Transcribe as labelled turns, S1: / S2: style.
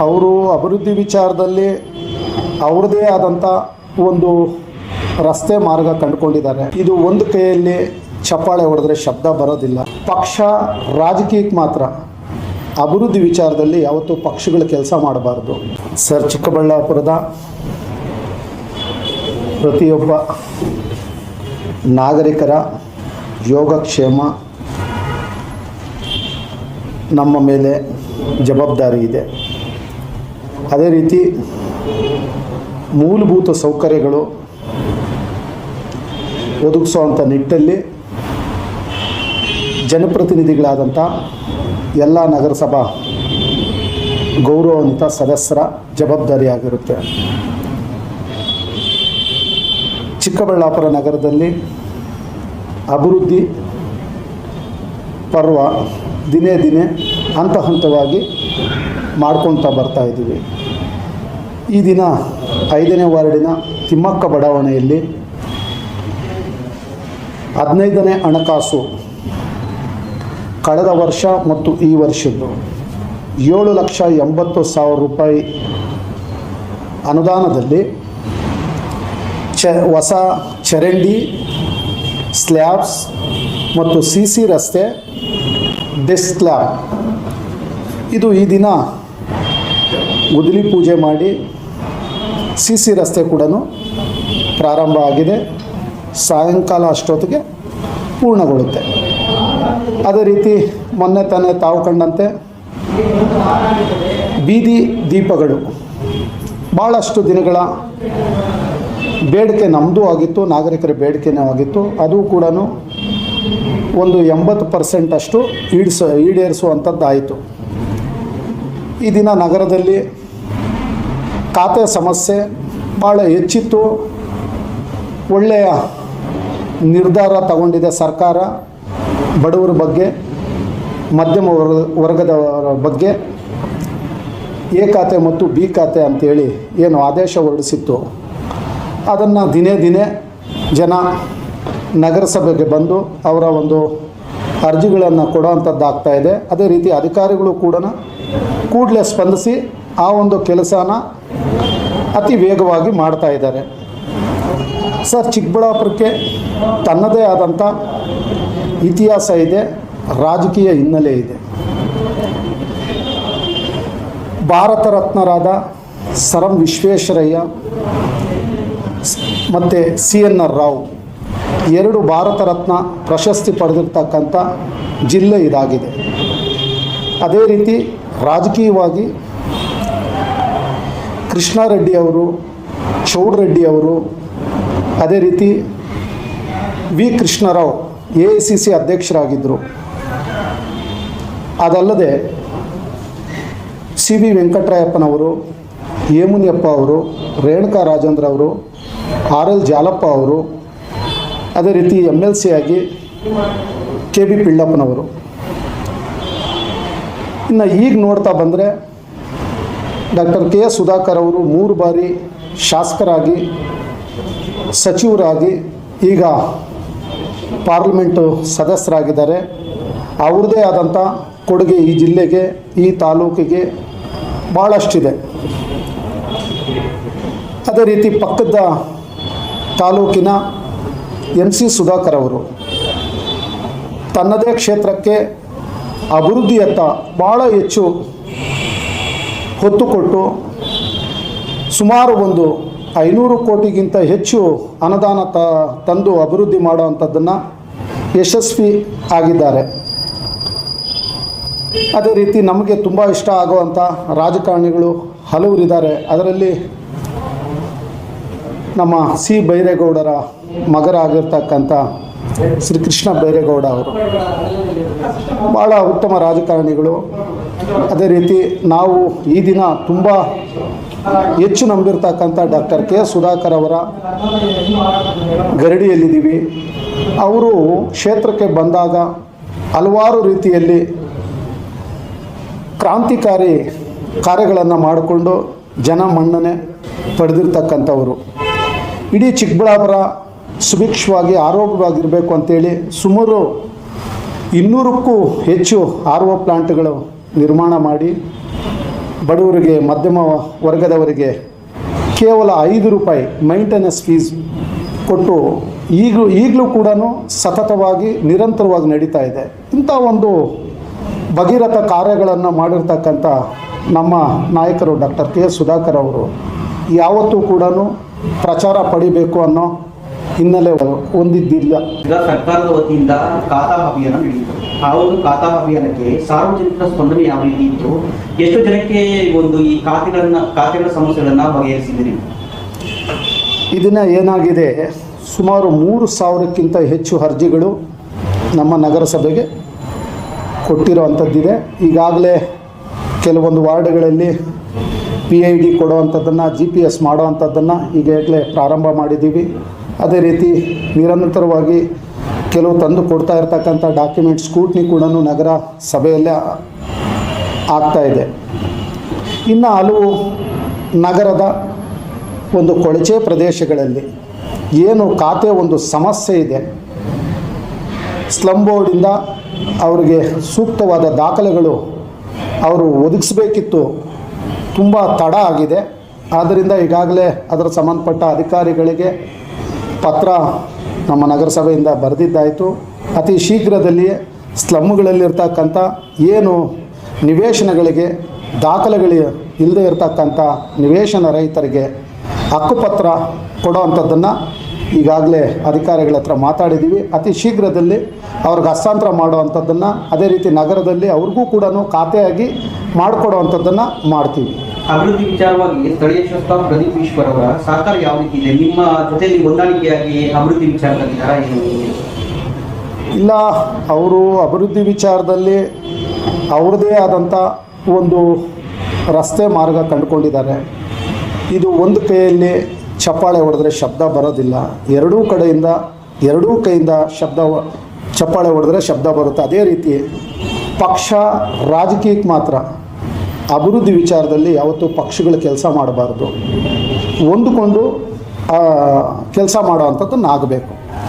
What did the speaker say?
S1: ಅವರು ಅಭಿವೃದ್ಧಿ ವಿಚಾರದಲ್ಲಿ ಅವ್ರದ್ದೇ ಆದಂಥ ಒಂದು ರಸ್ತೆ ಮಾರ್ಗ ಕಂಡುಕೊಂಡಿದ್ದಾರೆ. ಇದು ಒಂದು ಕೈಯಲ್ಲಿ ಚಪ್ಪಾಳೆ ಹೊಡೆದ್ರೆ ಶಬ್ದ ಬರೋದಿಲ್ಲ. ಪಕ್ಷ ರಾಜಕೀಯಕ್ಕೆ ಮಾತ್ರ ಅಭಿವೃದ್ಧಿ ವಿಚಾರದಲ್ಲಿ ಯಾವತ್ತೂ ಪಕ್ಷಗಳು ಕೆಲಸ ಮಾಡಬಾರ್ದು. ಸರ್ ಚಿಕ್ಕಬಳ್ಳಾಪುರದ ಪ್ರತಿಯೊಬ್ಬ ನಾಗರಿಕರ ಯೋಗಕ್ಷೇಮ ನಮ್ಮ ಮೇಲೆ ಜವಾಬ್ದಾರಿ ಇದೆ. ಅದೇ ರೀತಿ ಮೂಲಭೂತ ಸೌಕರ್ಯಗಳು ಒದಗಿಸುವಂಥ ನಿಟ್ಟಲ್ಲಿ ಜನಪ್ರತಿನಿಧಿಗಳಾದಂಥ ಎಲ್ಲ ನಗರಸಭಾ ಗೌರವಾನ್ವಿತ ಸದಸ್ಯರ ಜವಾಬ್ದಾರಿಯಾಗಿರುತ್ತೆ. ಚಿಕ್ಕಬಳ್ಳಾಪುರ ನಗರದಲ್ಲಿ ಅಭಿವೃದ್ಧಿ ಪರ್ವ ದಿನೇ ದಿನೇ ಹಂತ ಹಂತವಾಗಿ ಮಾಡ್ಕೊಳ್ತಾ ಬರ್ತಾ ಇದ್ದೀವಿ. ಈ ದಿನ ಐದನೇ ವಾರ್ಡಿನ ತಿಮ್ಮಕ್ಕ ಬಡಾವಣೆಯಲ್ಲಿ ಹದಿನೈದನೇ ಹಣಕಾಸು ಕಳೆದ ವರ್ಷ ಮತ್ತು ಈ ವರ್ಷದ್ದು ಏಳು ಲಕ್ಷ ಎಂಬತ್ತು ಸಾವಿರ ರೂಪಾಯಿ ಅನುದಾನದಲ್ಲಿ ಚ ಹೊಸ ಚರಂಡಿ, ಸ್ಲ್ಯಾಬ್ಸ್ ಮತ್ತು ಸಿ ಸಿ ರಸ್ತೆ ಡೆಸ್ಕ್ಲ್ಯಾಬ್ ಇದು ಈ ದಿನ ಗುದ್ದಲಿ ಪೂಜೆ ಮಾಡಿ ಸಿ ಸಿ ರಸ್ತೆ ಕೂಡ ಪ್ರಾರಂಭ ಆಗಿದೆ. ಸಾಯಂಕಾಲ ಅಷ್ಟೊತ್ತಿಗೆ ಪೂರ್ಣಗೊಳ್ಳುತ್ತೆ. ಅದೇ ರೀತಿ ಮೊನ್ನೆ ತಾನೇ ತಾವು ಕಂಡಂತೆ ಬೀದಿ ದೀಪಗಳು. ಭಾಳಷ್ಟು ದಿನಗಳ ಬೇಡಿಕೆ ನಮ್ಮದು ಆಗಿತ್ತು, ನಾಗರಿಕರ ಬೇಡಿಕೆನೂ ಆಗಿತ್ತು. ಅದು ಕೂಡ ಒಂದು ಎಂಬತ್ತು ಪರ್ಸೆಂಟಷ್ಟು ಈಡ್ಸ ಈಡೇರಿಸುವಂಥದ್ದಾಯಿತು ಈ ದಿನ ನಗರದಲ್ಲಿ ಖಾತೆ ಸಮಸ್ಯೆ ಭಾಳ ಹೆಚ್ಚಿತ್ತು. ಒಳ್ಳೆಯ ನಿರ್ಧಾರ ತಗೊಂಡಿದೆ ಸರ್ಕಾರ ಬಡವರ ಬಗ್ಗೆ, ಮಧ್ಯಮ ವರ್ಗ, ವರ್ಗದವರ ಬಗ್ಗೆ. ಎ ಖಾತೆ ಮತ್ತು ಬಿ ಖಾತೆ ಅಂತೇಳಿ ಏನು ಆದೇಶ ಹೊರಡಿಸಿತ್ತು. ಅದನ್ನು ದಿನೇ ದಿನೇ ಜನ ನಗರಸಭೆಗೆ ಬಂದು ಅವರ ಒಂದು ಅರ್ಜಿಗಳನ್ನು ಕೊಡೋ ಇದೆ. ಅದೇ ರೀತಿ ಅಧಿಕಾರಿಗಳು ಕೂಡ ಕೂಡಲೇ ಸ್ಪಂದಿಸಿ ಆ ಒಂದು ಕೆಲಸನ ಅತಿ ವೇಗವಾಗಿ ಮಾಡ್ತಾ ಇದ್ದಾರೆ. ಸರ್, ಚಿಕ್ಕಬಳ್ಳಾಪುರಕ್ಕೆ ತನ್ನದೇ ಆದಂಥ ಇತಿಹಾಸ ಇದೆ, ರಾಜಕೀಯ ಹಿನ್ನೆಲೆ ಇದೆ. ಭಾರತ ರತ್ನರಾದ ಸರ್ ವಿಶ್ವೇಶ್ವರಯ್ಯ ಮತ್ತು ಸಿ ಎನ್ ಆರ್ ರಾವ್ ಎರಡು ಭಾರತ ರತ್ನ ಪ್ರಶಸ್ತಿ ಪಡೆದಿರ್ತಕ್ಕಂಥ ಜಿಲ್ಲೆ ಇದಾಗಿದೆ. ಅದೇ ರೀತಿ ರಾಜಕೀಯವಾಗಿ ಕೃಷ್ಣಾರೆಡ್ಡಿ ಅವರು ಚೌಡ್ರೆಡ್ಡಿ ಅವರು, ಅದೇ ರೀತಿ V Krishnarao, A I C C ಅಧ್ಯಕ್ಷರಾಗಿದ್ದರು. ಅದಲ್ಲದೆ ಸಿ ವಿ ವೆಂಕಟರಾಯಪ್ಪನವರು, ಹೇಮುನಿಯಪ್ಪ ಅವರು, ರೇಣುಕಾ ರಾಜೇಂದ್ರ ಅವರು, ಆರ್ ಎಲ್ ಜಾಲಪ್ಪ ಅವರು, ಅದೇ ರೀತಿ ಎಂ ಎಲ್ ಸಿ ಆಗಿ ಕೆ ಬಿ ಪಿಳ್ಳಪ್ಪನವರು. ಇನ್ನು ಈಗ ನೋಡ್ತಾ ಬಂದರೆ ಡಾಕ್ಟರ್ ಕೆ ಎಸ್ ಸುಧಾಕರ್ ಅವರು ಮೂರು ಬಾರಿ ಶಾಸಕರಾಗಿ, ಸಚಿವರಾಗಿ, ಈಗ ಪಾರ್ಲಿಮೆಂಟು ಸದಸ್ಯರಾಗಿದ್ದಾರೆ. ಅವ್ರದ್ದೇ ಆದಂಥ ಕೊಡುಗೆ ಈ ಜಿಲ್ಲೆಗೆ, ಈ ತಾಲೂಕಿಗೆ ಭಾಳಷ್ಟಿದೆ ಅದೇ ರೀತಿ ಪಕ್ಕದ ತಾಲೂಕಿನ ಎನ್ ಸಿ ಸುಧಾಕರ್ ಅವರು ತನ್ನದೇ ಕ್ಷೇತ್ರಕ್ಕೆ ಅಭಿವೃದ್ಧಿಯತ್ತ ಭಾಳ ಹೆಚ್ಚು ಹೊತ್ತು ಕೊಟ್ಟು ಸುಮಾರು ಒಂದು ಐನೂರು ಕೋಟಿಗಿಂತ ಹೆಚ್ಚು ಅನುದಾನ ತ, ತಂದು ಅಭಿವೃದ್ಧಿ ಮಾಡುವಂಥದ್ದನ್ನು ಯಶಸ್ವಿ ಆಗಿದ್ದಾರೆ. ಅದೇ ರೀತಿ ನಮಗೆ ತುಂಬ ಇಷ್ಟ ಆಗುವಂಥ ರಾಜಕಾರಣಿಗಳು ಹಲವರಿದ್ದಾರೆ ಅದರಲ್ಲಿ ನಮ್ಮ ಸಿ. ಬೈರೇಗೌಡರ ಮಗರಾಗಿರ್ತಕ್ಕಂಥ ಶ್ರೀ ಕೃಷ್ಣ ಬೈರೇಗೌಡ ಅವರು. ಭಾಳ ಉತ್ತಮ ರಾಜಕಾರಣಿಗಳು. ಅದೇ ರೀತಿ ನಾವು ಈ ದಿನ ತುಂಬ ಹೆಚ್ಚು ನಂಬಿರ್ತಕ್ಕಂಥ ಡಾಕ್ಟರ್ ಕೆ ಸುಧಾಕರ್ ಅವರ ಗರಡಿಯಲ್ಲಿದ್ದೀವಿ. ಅವರು ಕ್ಷೇತ್ರಕ್ಕೆ ಬಂದಾಗ ಹಲವಾರು ರೀತಿಯಲ್ಲಿ ಕ್ರಾಂತಿಕಾರಿ ಕಾರ್ಯಗಳನ್ನು ಮಾಡಿಕೊಂಡು ಜನ ಮನ್ನಣೆ ಪಡೆದಿರ್ತಕ್ಕಂಥವರು. ಇಡೀ ಚಿಕ್ಕಬಳ್ಳಾಪುರ ಸುಭಿಕ್ಷವಾಗಿ ಆರೋಗ್ಯವಾಗಿರಬೇಕು ಅಂತೇಳಿ ಸುಮಾರು ಇನ್ನೂರಕ್ಕೂ ಹೆಚ್ಚು ಆರ್ ಒ ಪ್ಲಾಂಟ್ಗಳು ನಿರ್ಮಾಣ ಮಾಡಿ ಬಡವರಿಗೆ ಮಧ್ಯಮ ವರ್ಗದವರಿಗೆ ಕೇವಲ ಐದು ರೂಪಾಯಿ ಮೈಂಟೆನೆನ್ಸ್ ಫೀಸ್ ಕೊಟ್ಟು ಈಗಲೂ ಈಗಲೂ ಕೂಡ ಸತತವಾಗಿ ನಿರಂತರವಾಗಿ ನಡೀತಾ ಇದೆ. ಇಂಥ ಒಂದು ಭಗೀರಥ ಕಾರ್ಯಗಳನ್ನು ಮಾಡಿರ್ತಕ್ಕಂಥ ನಮ್ಮ ನಾಯಕರು ಡಾಕ್ಟರ್ ಕೆ ಸುಧಾಕರ್ ಅವರು, ಯಾವತ್ತೂ ಕೂಡ ಪ್ರಚಾರ ಪಡಿಬೇಕು ಅನ್ನೋ ಹಿನ್ನೆಲೆ ಹೊಂದಿದ್ದಿಲ್ಲ.
S2: ಸರ್ಕಾರದ ವತಿಯಿಂದ ಖಾತಾ ಅಭಿಯಾನ ನಡೆಯಿತು ಆ ಒಂದು ಖಾತಾ ಅಭಿಯಾನಕ್ಕೆ ಸಾರ್ವಜನಿಕರ ಸ್ಪಂದನೆ ಯಾವ ರೀತಿ ಇತ್ತು? ಎಷ್ಟು ಜನಕ್ಕೆ ಒಂದು ಈ ಖಾತೆಗಳನ್ನ ಖಾತೆಗಳ ಸಮಸ್ಯೆಗಳನ್ನ ಬಗೆಹರಿಸಿದಿರಿ
S1: ಇದನ್ನ ಏನಾಗಿದೆ? ಸುಮಾರು ಮೂರು ಸಾವಿರಕ್ಕಿಂತ ಹೆಚ್ಚು ಅರ್ಜಿಗಳು ನಮ್ಮ ನಗರಸಭೆಗೆ ಕೊಟ್ಟಿರೋ ಅಂಥದ್ದಿದೆ ಈಗಾಗಲೇ ಕೆಲವೊಂದು ವಾರ್ಡ್ಗಳಲ್ಲಿ ಪಿ ಐ ಡಿ ಕೊಡುವಂಥದ್ದನ್ನು ಜಿ ಪಿ ಎಸ್ ಮಾಡುವಂಥದ್ದನ್ನು ಈಗಾಗಲೇ ಪ್ರಾರಂಭ ಮಾಡಿದ್ದೀವಿ. ಅದೇ ರೀತಿ ನಿರಂತರವಾಗಿ ಕೆಲವು ತಂದು ಕೊಡ್ತಾ ಇರ್ತಕ್ಕಂಥ ಡಾಕ್ಯುಮೆಂಟ್ ಸ್ಕೂಟ್ನಿ ಕೂಡ ನಗರ ಸಭೆಯಲ್ಲೇ ಆಗ್ತಾ ಇದೆ. ಇನ್ನು ಹಲವು ನಗರದ ಒಂದು ಕೊಳಚೆ ಪ್ರದೇಶಗಳಲ್ಲಿ ಏನು ಖಾತೆ ಒಂದು ಸಮಸ್ಯೆ ಇದೆ ಸ್ಲಮ್ ಬೋರ್ಡಿಂದ ಅವರಿಗೆ ಸೂಕ್ತವಾದ ದಾಖಲೆಗಳು ಅವರು ಒದಗಿಸಬೇಕಿತ್ತು, ತುಂಬ ತಡ ಆಗಿದೆ. ಆದ್ದರಿಂದ ಈಗಾಗಲೇ ಅದರ ಸಂಬಂಧಪಟ್ಟ ಅಧಿಕಾರಿಗಳಿಗೆ ಪತ್ರ ನಮ್ಮ ನಗರಸಭೆಯಿಂದ ಬರೆದಿದ್ದಾಯಿತು. ಅತಿ ಶೀಘ್ರದಲ್ಲಿಯೇ ಸ್ಲಮ್ಗಳಲ್ಲಿರ್ತಕ್ಕಂಥ ಏನು ನಿವೇಶನಗಳಿಗೆ ದಾಖಲೆಗಳು ಇಲ್ಲದೆ ಇರತಕ್ಕಂಥ ನಿವೇಶನ ರೈತರಿಗೆ ಹಕ್ಕುಪತ್ರ ಕೊಡೋವಂಥದ್ದನ್ನು ಈಗಾಗಲೇ ಅಧಿಕಾರಿಗಳ ಹತ್ರ ಮಾತಾಡಿದ್ದೀವಿ. ಅತಿ ಶೀಘ್ರದಲ್ಲಿ ಅವ್ರಿಗೆ ಹಸ್ತಾಂತರ ಮಾಡುವಂಥದ್ದನ್ನು ಅದೇ ರೀತಿ ನಗರದಲ್ಲಿ ಅವ್ರಿಗೂ ಕೂಡ ಖಾತೆಯಾಗಿ ಮಾಡಿಕೊಡುವಂಥದ್ದನ್ನು ಮಾಡ್ತೀವಿ.
S2: ಅಭಿವೃದ್ಧಿ ವಿಚಾರವಾಗಿ ಸ್ಥಳೀಯ ಶಾಸಕ ಪ್ರದೀಪ್ ಈಶ್ವರ್ ಅವರ ಸಹಕಾರ ಯಾವ ರೀತಿ ಇದೆ? ನಿಮ್ಮ ಜೊತೆಯಲ್ಲಿ ಹೊಂದಾಣಿಕೆಯಾಗಿ ಅಭಿವೃದ್ಧಿ ವಿಚಾರದಲ್ಲಿ
S1: ಇಲ್ಲ, ಅವರು ಅಭಿವೃದ್ಧಿ ವಿಚಾರದಲ್ಲಿ ಅವ್ರದ್ದೇ ಆದಂಥ ಒಂದು ರಸ್ತೆ ಮಾರ್ಗ ಕಂಡುಕೊಂಡಿದ್ದಾರೆ. ಇದು ಒಂದು ಕೈಯಲ್ಲಿ ಚಪ್ಪಾಳೆ ಹೊಡೆದ್ರೆ ಶಬ್ದ ಬರೋದಿಲ್ಲ. ಎರಡೂ ಕಡೆಯಿಂದ, ಎರಡೂ ಕೈಯಿಂದ ಶಬ್ದ ಚಪ್ಪಾಳೆ ಹೊಡೆದ್ರೆ ಶಬ್ದ ಬರುತ್ತೆ. ಅದೇ ರೀತಿ ಪಕ್ಷ ರಾಜಕೀಯಕ್ಕೆ ಮಾತ್ರ ಅಭಿವೃದ್ಧಿ ವಿಚಾರದಲ್ಲಿ ಯಾವತ್ತೂ ಪಕ್ಷಗಳು ಕೆಲಸ ಮಾಡಬಾರ್ದು. ಹೊಂದಿಕೊಂಡು ಕೆಲಸ ಮಾಡೋ ಅಂಥದ್ದನ್ನು ಆಗಬೇಕು